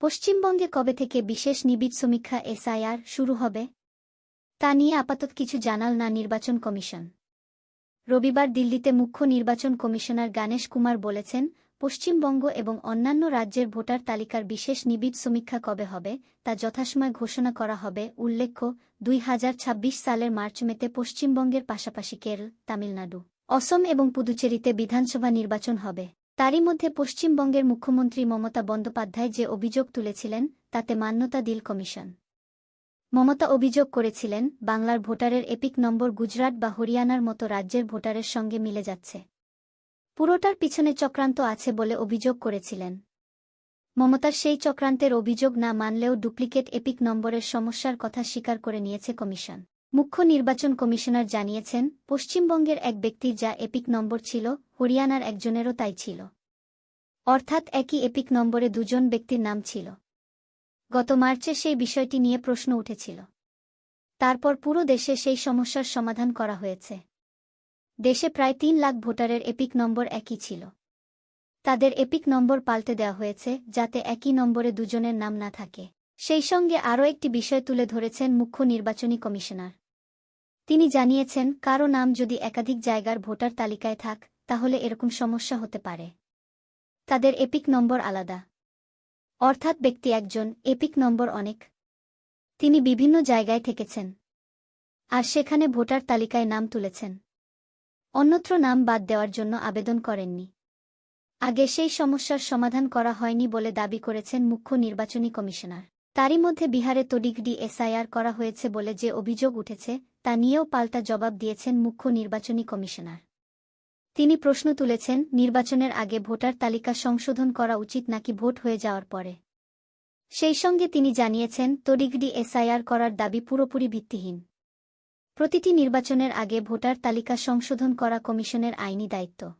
পশ্চিমবঙ্গে কবে থেকে বিশেষ নিবিড় সমীক্ষা এসআইআর শুরু হবে? তা নিয়ে আপাতত কিছু জানাল না নির্বাচন কমিশন। রবিবার দিল্লিতে মুখ্য নির্বাচন কমিশনার গণেশ কুমার বলেছেন, পশ্চিমবঙ্গ এবং অন্যান্য রাজ্যের ভোটার তালিকার বিশেষ নিবিড় সমীক্ষা কবে হবে, তা যথাসময় ঘোষণা করা হবে, উল্লেখ্য, দুই হাজার ছাব্বিশ সালের মার্চ মেতে পশ্চিমবঙ্গের পাশাপাশি কেরল, তামিলনাড়ু, অসম এবং পুদুচেরিতে বিধানসভা নির্বাচন হবে। তারই মধ্যে পশ্চিমবঙ্গের মুখ্যমন্ত্রী মমতা বন্দ্যোপাধ্যায় যে অভিযোগ তুলেছিলেন, তাতে মান্যতা দিল কমিশন। মমতা অভিযোগ করেছিলেন, বাংলার ভোটারের এপিক নম্বর গুজরাট বা হরিয়ানার মতো রাজ্যের ভোটারের সঙ্গে মিলে যাচ্ছে। পুরোটার পিছনে চক্রান্ত আছে বলে অভিযোগ করেছিলেন। মমতার সেই চক্রান্তের অভিযোগ না মানলেও ডুপ্লিকেট এপিক নম্বরের সমস্যার কথা স্বীকার করে নিয়েছে কমিশন। মুখ্য নির্বাচন কমিশনার জানিয়েছেন, পশ্চিমবঙ্গের এক ব্যক্তির যা এপিক নম্বর ছিল, হরিয়ানার একজনেরও তাই ছিল। অর্থাৎ একই এপিক নম্বরে দুজন ব্যক্তির নাম ছিল। গত মার্চে সেই বিষয়টি নিয়ে প্রশ্ন উঠেছিল। তারপর পুরো দেশে সেই সমস্যার সমাধান করা হয়েছে। দেশে প্রায় তিন লাখ ভোটারের এপিক নম্বর একই ছিল। তাদের এপিক নম্বর পাল্টে দেওয়া হয়েছে, যাতে একই নম্বরে দুজনের নাম না থাকে। সেই সঙ্গে আরও একটি বিষয় তুলে ধরেছেন মুখ্য নির্বাচনী কমিশনার। তিনি জানিয়েছেন, কারও নাম যদি একাধিক জায়গার ভোটার তালিকায় থাক, তাহলে এরকম সমস্যা হতে পারে। তাদের এপিক নম্বর আলাদা। অর্থাৎ ব্যক্তি একজন, এপিক নম্বর অনেক। তিনি বিভিন্ন জায়গায় থেকেছেন। আর সেখানে ভোটার তালিকায় নাম তুলেছেন। অন্যত্র নাম বাদ দেওয়ার জন্য আবেদন করেননি। আগে সেই সমস্যার সমাধান করা হয়নি বলে দাবি করেছেন মুখ্য নির্বাচনী কমিশনার। তারই মধ্যে বিহারে তড়িঘড়ি এসআইআর করা হয়েছে বলে যে অভিযোগ উঠেছে তা নিয়েও পাল্টা জবাব দিয়েছেন মুখ্য নির্বাচনী কমিশনার। তিনি প্রশ্ন তুলেছেন, নির্বাচনের আগে ভোটার তালিকা সংশোধন করা উচিত নাকি ভোট হয়ে যাওয়ার পরে। সেই সঙ্গে তিনি জানিয়েছেন তরিগডি এসআইআর করার দাবি পুরোপুরি ভিত্তিহীন। প্রতিটি নির্বাচনের আগে ভোটার তালিকা সংশোধন করা কমিশনের আইনি দায়িত্ব।